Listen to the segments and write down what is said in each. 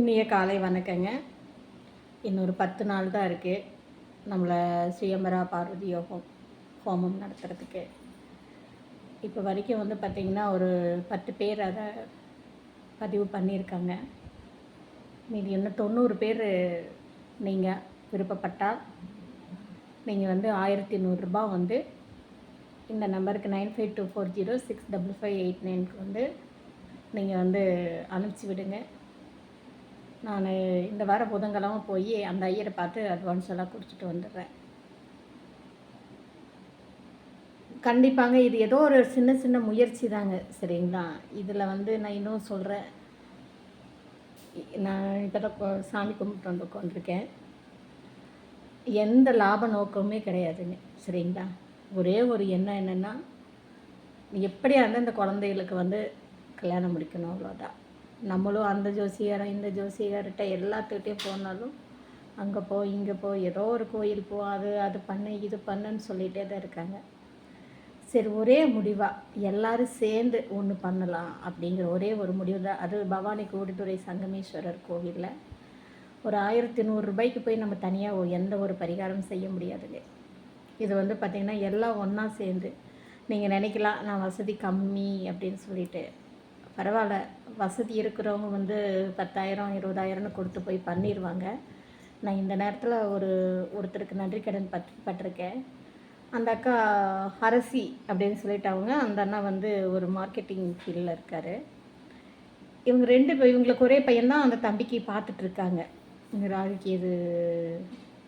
இன்றைய காலை வணக்கங்க. இன்னொரு பத்து நாள் தான் இருக்குது நம்மளை சுயம்பரா பார்வதி யோகம் ஹோமம் நடத்துகிறதுக்கு இப்போ வரைக்கும் வந்து பார்த்திங்கன்னா ஒரு பத்து பேர் அதை பதிவு பண்ணியிருக்காங்க. மீதி இன்னும் தொண்ணூறு பேர் நீங்கள் விருப்பப்பட்டால் நீங்கள் வந்து ஆயிரத்தி நூறுரூபா வந்து இந்த நம்பருக்கு nine five two four zero six double five eight நைனுக்கு வந்து நீங்கள் வந்து அனுப்பிச்சி விடுங்க. நான் இந்த வார புதன்கிழமை போய் அந்த ஐயரை பார்த்து அட்வான்ஸ் எல்லாம் கொடுத்துட்டு வந்துடுறேன். கண்டிப்பாங்க இது ஏதோ ஒரு சின்ன சின்ன முயற்சி தாங்க. சரிங்களா? இதில் வந்து நான் இன்னும் சொல்கிறேன் நான் இப்போ தான் சாமி கும்பிட்டு வந்து உட்காந்துருக்கேன் எந்த லாப நோக்கமுமே கிடையாதுங்க. சரிங்களா? ஒரே ஒரு எண்ணம் என்னென்னா எப்படியா இருந்தால் இந்த குழந்தைகளுக்கு வந்து கல்யாணம் முடிக்கணும் அவ்வளோதான் நம்மளும் அந்த ஜோசியரை இந்த ஜோசியர்கிட்ட எல்லாத்துக்கிட்டையும் போனாலும் அங்கே போ இங்கே போ ஏதோ ஒரு கோயில் போ அது அது பண்ணு இது பண்ணுன்னு சொல்லிகிட்டே தான் இருக்காங்க. சரி ஒரே முடிவாக எல்லாரும் சேர்ந்து ஒன்று பண்ணலாம் அப்படிங்கிற ஒரே ஒரு முடிவு தான். அது பவானி கூடுதுறை சங்கமேஸ்வரர் கோவிலில். ஒரு ஆயிரத்தி நூறுரூபாய்க்கு போய் நம்ம தனியாக எந்த ஒரு பரிகாரம் செய்ய முடியாதுங்க. இது வந்து பார்த்திங்கன்னா எல்லாம் ஒன்றா சேர்ந்து நீங்கள் நினைக்கலாம் நான் வசதி கம்மி அப்படின்னு சொல்லிட்டு பரவாயில்ல. வசதி இருக்கிறவங்க வந்து பத்தாயிரம் இருபதாயிரம்னு கொடுத்து போய் பண்ணிடுவாங்க நான் இந்த நேரத்தில் ஒரு ஒருத்தருக்கு நன்றி கடன் பட் பட்டிருக்கேன். அந்த அக்கா அரசி அப்படின்னு சொல்லிட்டு அவங்க அந்த அண்ணா வந்து ஒரு மார்க்கெட்டிங் ஃபீல்டில் இருக்கார். இவங்க ரெண்டு இவங்களுக்கு ஒரே பையன்தான் அந்த தம்பிக்கு பார்த்துட்ருக்காங்க. இங்கே ராகுக்கு இது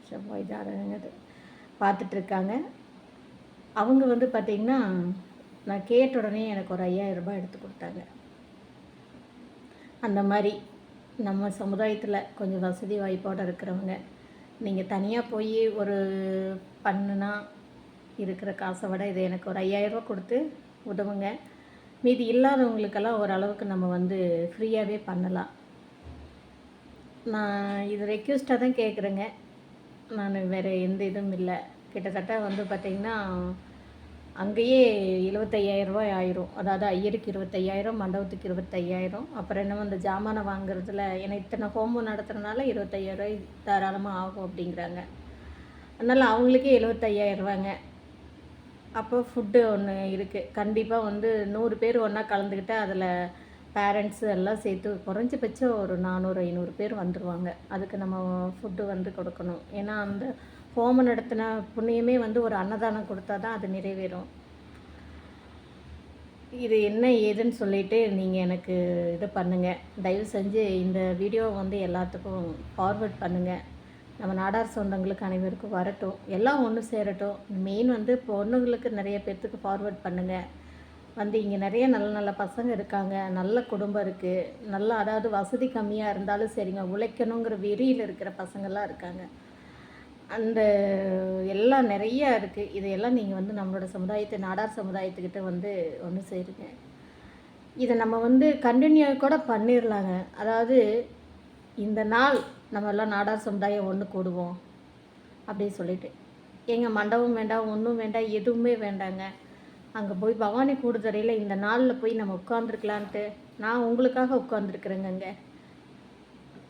செவ்வாய் ஜாதகங்கிறது பார்த்துட்ருக்காங்க. அவங்க வந்து பார்த்திங்கன்னா நான் கேட்ட உடனே எனக்கு ஒரு ஐயாயிரம் ரூபாய் எடுத்து கொடுத்தாங்க. அந்த மாதிரி நம்ம சமுதாயத்தில் கொஞ்சம் வசதி வாய்ப்போடு இருக்கிறவங்க நீங்கள் தனியாக போய் ஒரு பண்ணுனா இருக்கிற காசை விட இது எனக்கு ஒரு ஐயாயிரரூபா கொடுத்து உதவுங்க. மீதி இல்லாதவங்களுக்கெல்லாம் ஓரளவுக்கு நம்ம வந்து ஃப்ரீயாகவே பண்ணலாம். நான் இது ரெக்யூஸ்ட்டாக தான் கேட்குறேங்க நான் வேறு எந்த இதுவும் இல்லை. கிட்டத்தட்ட வந்து பார்த்திங்கன்னா அங்கேயே எழுபத்தையாயிரம் ரூபாய் ஆயிரும். அதாவது ஐயருக்கு இருபத்தையாயிரம் மண்டபத்துக்கு இருபத்தையாயிரம். அப்புறம் என்ன அந்த ஜாமானை வாங்குறதுல ஏன்னா இத்தனை ஹோமம் நடத்துறதுனால இருபத்தையாயிரம் தாராளமாக ஆகும் அப்படிங்கிறாங்க. அதனால் அவங்களுக்கே எழுபத்தையாயிரம் ரூபாங்க அப்போ ஃபுட்டு ஒன்று இருக்குது கண்டிப்பாக வந்து நூறு பேர் ஒன்றா கலந்துக்கிட்டால் அதில் பேரண்ட்ஸு எல்லாம் சேர்த்து குறைஞ்சபட்சம் ஒரு நானூறு ஐநூறு பேர் வந்துடுவாங்க அதுக்கு நம்ம ஃபுட்டு வந்து கொடுக்கணும். ஏன்னா அந்த ஹோமம் நடத்தின புண்ணியமே வந்து ஒரு அன்னதானம் கொடுத்தா தான் அது நிறைவேறும். இது என்ன ஏதுன்னு சொல்லிட்டு நீங்கள் எனக்கு இது பண்ணுங்கள் தயவு செஞ்சு இந்த வீடியோவை வந்து எல்லாத்துக்கும் ஃபார்வர்ட் பண்ணுங்கள் நம்ம நாடார் சொந்தங்களுக்கு அனைவருக்கும் வரட்டும். எல்லாம் ஒன்று சேரட்டும். மெயின் வந்து பொண்ணுங்களுக்கு நிறைய பேர்த்துக்கு ஃபார்வர்ட் பண்ணுங்கள் வந்து இங்கே நிறைய நல்ல நல்ல பசங்க இருக்காங்க. நல்ல குடும்பம் இருக்குது நல்ல அதாவது வசதி கம்மியாக இருந்தாலும் சரிங்க. உழைக்கணுங்கிற வெறியில் இருக்கிற பசங்கள்லாம் இருக்காங்க. அந்த எல்லாம் நிறைய இருக்குது இதையெல்லாம் நீங்கள் வந்து நம்மளோட சமுதாயத்தை நாடார் சமுதாயத்துக்கிட்ட வந்து ஒன்று சேருங்க. இதை நம்ம வந்து கண்டினியூ கூட பண்ணிடலாங்க அதாவது இந்த நாள் நம்ம எல்லாம் நாடார் சமுதாயம் ஒன்று கூடுவோம் அப்படின்னு சொல்லிட்டு. எங்கள் மண்டபம் வேண்டாம் ஒன்றும் வேண்டாம் எதுவுமே வேண்டாங்க. அங்கே போய் பவானி கூடுதுறையில் இந்த நாளில் போய் நம்ம உட்காந்துருக்கலான்ட்டு நான் உங்களுக்காக உட்காந்துருக்குறேங்க அங்கே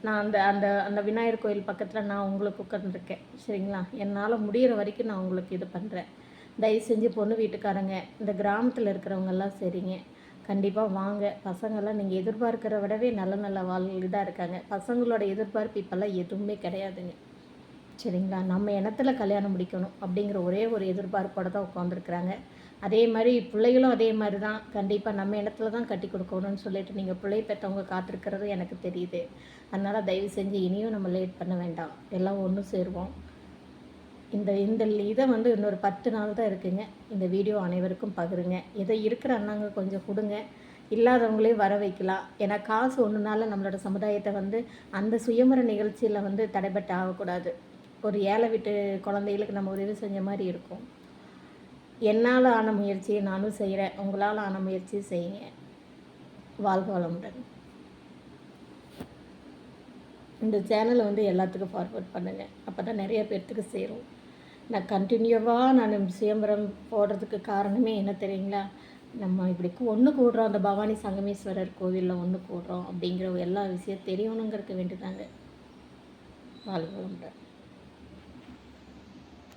நான் அந்த அந்த அந்த விநாயகர் கோயில் பக்கத்தில் நான் உங்களுக்கு உட்காந்துருக்கேன் சரிங்களா? என்னால் முடிகிற வரைக்கும் நான் உங்களுக்கு இது பண்ணுறேன் தயவு செஞ்சு பொண்ணு வீட்டுக்காரங்க இந்த கிராமத்தில் இருக்கிறவங்கெல்லாம் சரிங்க. கண்டிப்பாக வாங்க. பசங்கள்லாம் நீங்கள் எதிர்பார்க்கிற விடவே நல்ல நல்ல வாழ் இதாக இருக்காங்க. பசங்களோட எதிர்பார்ப்பு இப்போல்லாம் எதுவுமே கிடையாதுங்க. சரிங்களா? நம்ம இனத்துல கல்யாணம் முடிக்கணும் அப்படிங்கிற ஒரே ஒரு எதிர்பார்ப்போடு தான் உட்காந்துருக்குறாங்க அதே மாதிரி பிள்ளைகளும் அதே மாதிரி தான். கண்டிப்பாக நம்ம இடத்துல தான் கட்டி கொடுக்கணும்னு சொல்லிட்டு நீங்கள் பிள்ளை பெற்றவங்க காத்திருக்கிறது எனக்கு தெரியுது. அதனால் தயவு செஞ்சு இனியும் நம்ம லேட் பண்ண வேண்டாம். எல்லாம் ஒன்று சேருவோம். இந்த இந்த இதை வந்து இன்னொரு பத்து நாள் தான் இருக்குங்க. இந்த வீடியோ அனைவருக்கும் பகிருங்க. இதை இருக்கிற அண்ணாங்க கொஞ்சம் கொடுங்க. இல்லாதவங்களையும் வர வைக்கலாம். ஏன்னா காசு ஒன்றுனால நம்மளோட சமுதாயத்தை வந்து அந்த சுயமர நிகழ்ச்சியில் வந்து தடைபட்டு ஆகக்கூடாது. ஒரு ஏழை வீட்டு குழந்தைகளுக்கு நம்ம உதவி செஞ்ச மாதிரி இருக்கும். என்னால் ஆன முயற்சியை நானும் செய்கிறேன் உங்களால் ஆன முயற்சியை செய்யுங்க. வாழ்க வளமுடன். இந்த சேனலை வந்து எல்லாத்துக்கும் ஃபார்வர்ட் பண்ணுங்கள் அப்போ தான் நிறைய பேர்த்துக்கு சேரும். நான் கண்டினியூவாக நான் சுயம்பரம் போடுறதுக்கு காரணமே என்ன தெரியுங்களா? நம்ம இப்படி ஒன்று கூடுறோம். அந்த பவானி சங்கமேஸ்வரர் கோவிலில் ஒன்று கூடுறோம் அப்படிங்கிற எல்லா விஷயம் தெரியணுங்கிறதுக்கு வேண்டிதாங்க. வாழ்க வளமுடன்.